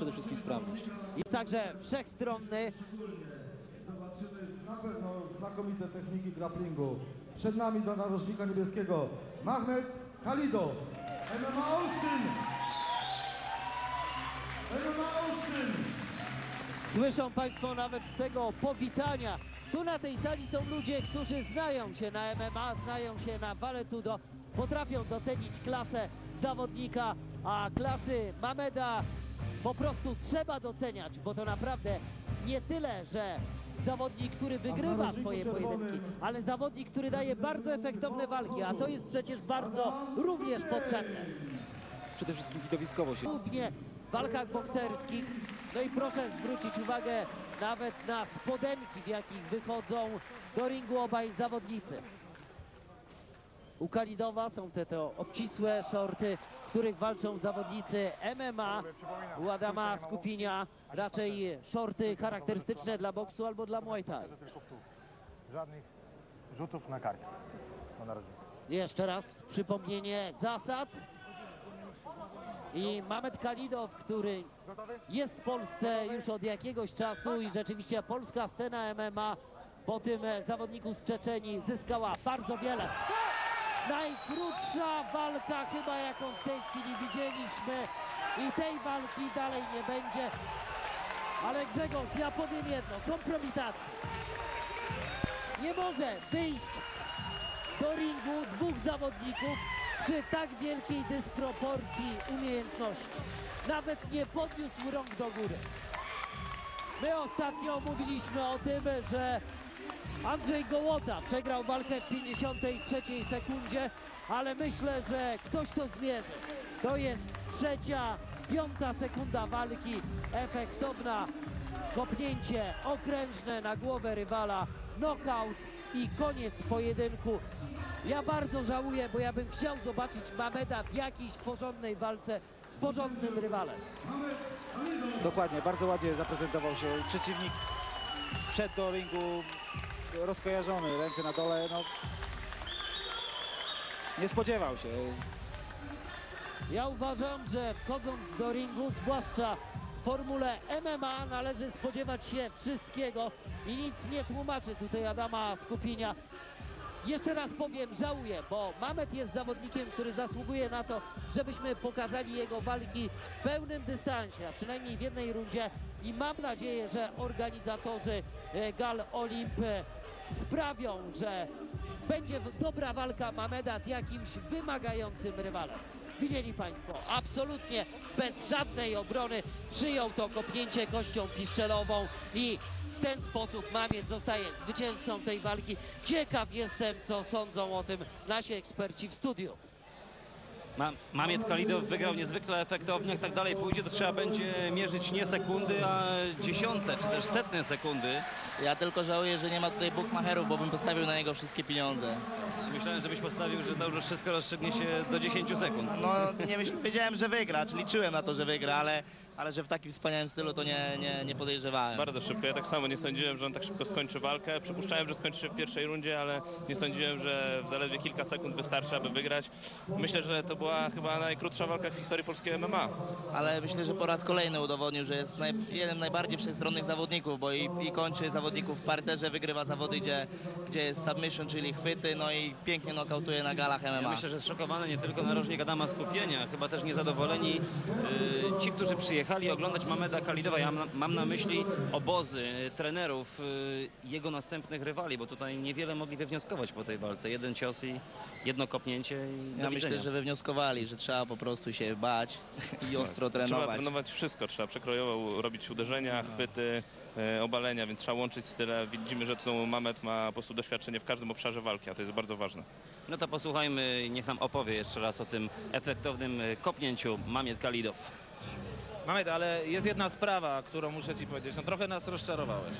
przede wszystkim sprawność. Jest także wszechstronny. Zobaczymy na pewno znakomite techniki grapplingu. Przed nami do narożnika niebieskiego Mahmed Khalido, MMA Olsztyn! MMA Olsztyn! Słyszą Państwo nawet z tego powitania. Tu na tej sali są ludzie, którzy znają się na MMA, znają się na Valetudo, potrafią docenić klasę zawodnika, a klasy Mameda po prostu trzeba doceniać, bo to naprawdę nie tyle, że zawodnik, który wygrywa swoje pojedynki, ale zawodnik, który daje bardzo efektowne walki, a to jest przecież bardzo również potrzebne. Przede wszystkim widowiskowo się. Głównie w walkach bokserskich. No i proszę zwrócić uwagę nawet na spodenki, w jakich wychodzą do ringu obaj zawodnicy. U Kalidowa są te to obcisłe shorty, w których walczą zawodnicy MMA. U Adama Skupinia raczej shorty charakterystyczne dla boksu albo dla Muay Thai. Żadnych rzutów na kark. No na razie. Jeszcze raz przypomnienie zasad. I Mamet Kalidow, który jest w Polsce już od jakiegoś czasu i rzeczywiście polska scena MMA po tym e, zawodniku z Czeczenii zyskała bardzo wiele. Najkrótsza walka chyba jaką w tej chwili widzieliśmy i tej walki dalej nie będzie. Ale Grzegorz, ja powiem jedno, kompromitacja. Nie może wyjść do ringu dwóch zawodników przy tak wielkiej dysproporcji umiejętności. Nawet nie podniósł rąk do góry. My ostatnio mówiliśmy o tym, że Andrzej Gołota przegrał walkę w 53 sekundzie, ale myślę, że ktoś to zmierzy. To jest trzecia, piąta sekunda walki. Efektowna kopnięcie okrężne na głowę rywala, knockout i koniec pojedynku. Ja bardzo żałuję, bo ja bym chciał zobaczyć Mameda w jakiejś porządnej walce z porządnym rywalem. Dokładnie, bardzo ładnie zaprezentował się przeciwnik. Wszedł do ringu rozkojarzony, ręce na dole. No, nie spodziewał się. Ja uważam, że wchodząc do ringu, zwłaszcza w formule MMA, należy spodziewać się wszystkiego i nic nie tłumaczy tutaj Adama Skupinia. Jeszcze raz powiem, żałuję, bo Mamet jest zawodnikiem, który zasługuje na to, żebyśmy pokazali jego walki w pełnym dystansie, a przynajmniej w jednej rundzie i mam nadzieję, że organizatorzy e, Gal Olimp e, sprawią, że będzie dobra walka Mameda z jakimś wymagającym rywalem. Widzieli Państwo, absolutnie bez żadnej obrony przyjął to kopnięcie kością piszczelową i w ten sposób Mamiec zostaje zwycięzcą tej walki. Ciekaw jestem, co sądzą o tym nasi eksperci w studiu. Ma, Mamiet Kalidow wygrał niezwykle efektownie. Jak tak dalej pójdzie, to trzeba będzie mierzyć nie sekundy, a dziesiąte czy też setne sekundy. Ja tylko żałuję, że nie ma tutaj bookmacherów, bo bym postawił na niego wszystkie pieniądze. Myślałem, żebyś postawił, że to już wszystko rozstrzygnie się do 10 sekund. No nie myśl, wiedziałem, że wygra, czy liczyłem na to, że wygra, ale, ale że w takim wspaniałym stylu to nie, nie, nie podejrzewałem. Bardzo szybko. Ja tak samo nie sądziłem, że on tak szybko skończy walkę. Przypuszczałem, że skończy się w pierwszej rundzie, ale nie sądziłem, że w zaledwie kilka sekund wystarczy, aby wygrać. Myślę, że to była chyba najkrótsza walka w historii polskiego MMA. Ale myślę, że po raz kolejny udowodnił, że jest naj, jeden z najbardziej wszechstronnych zawodników, bo i, i kończy zawodników w parterze, wygrywa zawody, gdzie, gdzie jest submission, czyli chwyty, no i pięknie nokautuje na galach Ja MMA. myślę, że zszokowany nie tylko narożnik Adama Skupienia, chyba też niezadowoleni yy, ci, którzy przyjechali oglądać Mameda Kalidowa. Ja mam, na myśli obozy yy, trenerów, yy, jego następnych rywali, bo tutaj niewiele mogli wywnioskować po tej walce. Jeden cios i jedno kopnięcie i Ja do myślę, że wywnioskowali, że trzeba po prostu się bać i ostro Trzeba trenować. trenować wszystko, trzeba przekrojowo robić uderzenia, chwyty, e, obalenia, więc trzeba łączyć style. Widzimy, że tu Mamet ma po prostu doświadczenie w każdym obszarze walki, a to jest bardzo ważne. No to posłuchajmy, niech nam opowie jeszcze raz o tym efektownym yy, kopnięciu Mamiet Kalidow. Mamet, ale jest jedna sprawa, którą muszę ci powiedzieć. No trochę nas rozczarowałeś.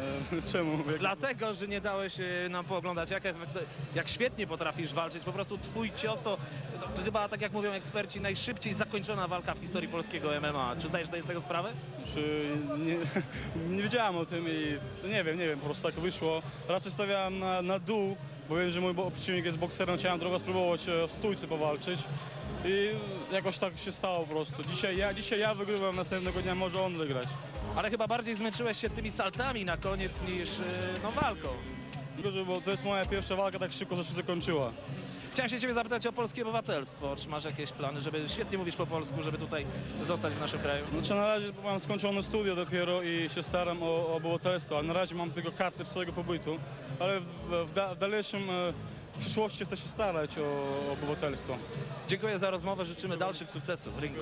Czemu? Dlatego, że nie dałeś e, nam pooglądać, jak, efekt- jak świetnie potrafisz walczyć. Po prostu twój cios to, to, to chyba, tak jak mówią eksperci, najszybciej zakończona walka w historii polskiego MMA. Czy zdajesz sobie z tego sprawę? Czy nie, nie wiedziałem o tym i no nie wiem, nie wiem, po prostu tak wyszło. Raczej stawiałem na, na dół, bo wiem, że mój przeciwnik jest bokserem, chciałem trochę spróbować e, w stójce powalczyć. I jakoś tak się stało po prostu. Dzisiaj ja, dzisiaj ja wygrywam, następnego dnia może on wygrać. Ale chyba bardziej zmęczyłeś się tymi saltami na koniec niż y, no, walką. Że bo to jest moja pierwsza walka, tak szybko, że się zakończyła. Chciałem się ciebie zapytać o polskie obywatelstwo. Czy masz jakieś plany, żeby świetnie mówisz po polsku, żeby tutaj zostać w naszym kraju? Znaczy na razie mam skończone studia dopiero i się staram o, o obywatelstwo, ale na razie mam tylko kartę swojego pobytu, ale w, w, da, w dalszym e, w przyszłości chcę się starać o obywatelstwo. Dziękuję za rozmowę, życzymy dalszych sukcesów w ringu.